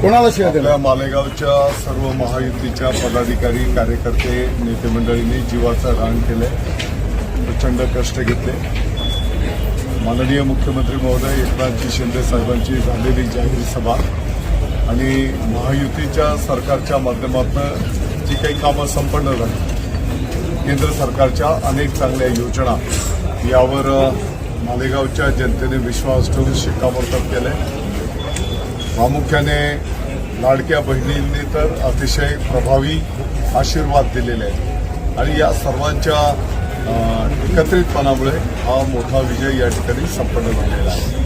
कोणाला शिवाय दिला आपल्या मालेगावच्या सर्व महायुतीच्या पदाधिकारी कार्यकर्ते नेते मंडळींनी जीवाचं रान केलंय. प्रचंड कष्ट घेतले. माननीय मुख्यमंत्री महोदय एकनाथजी शिंदे साहेबांची झालेली जाहीर सभा आणि महायुतीच्या सरकारच्या माध्यमातून जी काही कामं संपन्न झाली केंद्र सरकारच्या अनेक चांगल्या योजना यावर मालेगावच्या जनतेने विश्वास ठेवून शिक्कामोर्तब केलंय. प्रामुख्याने लाडक्या बहिणींनी तर अतिशय प्रभावी आशीर्वाद दिलेले आहेत. आणि या सर्वांच्या एकत्रितपणामुळे हा मोठा विजय या ठिकाणी संपन्न झालेला आहे.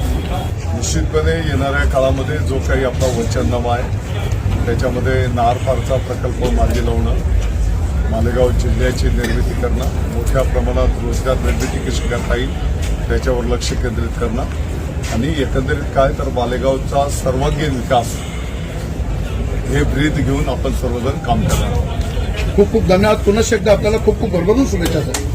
निश्चितपणे येणाऱ्या काळामध्ये जो काही आपला वचननामा आहे त्याच्यामध्ये नारपारचा प्रकल्प मार्गी लावणं मालेगाव जिल्ह्याची निर्मिती करणं मोठ्या प्रमाणात रोजगार निर्मिती कशी करता येईल त्याच्यावर लक्ष केंद्रित करणं आणि एकंदरीत काय तर बालेगावचा सर्वांगीण विकास हे ब्रीद घेऊन आपण सर्वजण काम करणार खूप खूप धन्यवाद. पुन्हा एकदा आपल्याला खूप खूप भरभरून शुभेच्छा सर.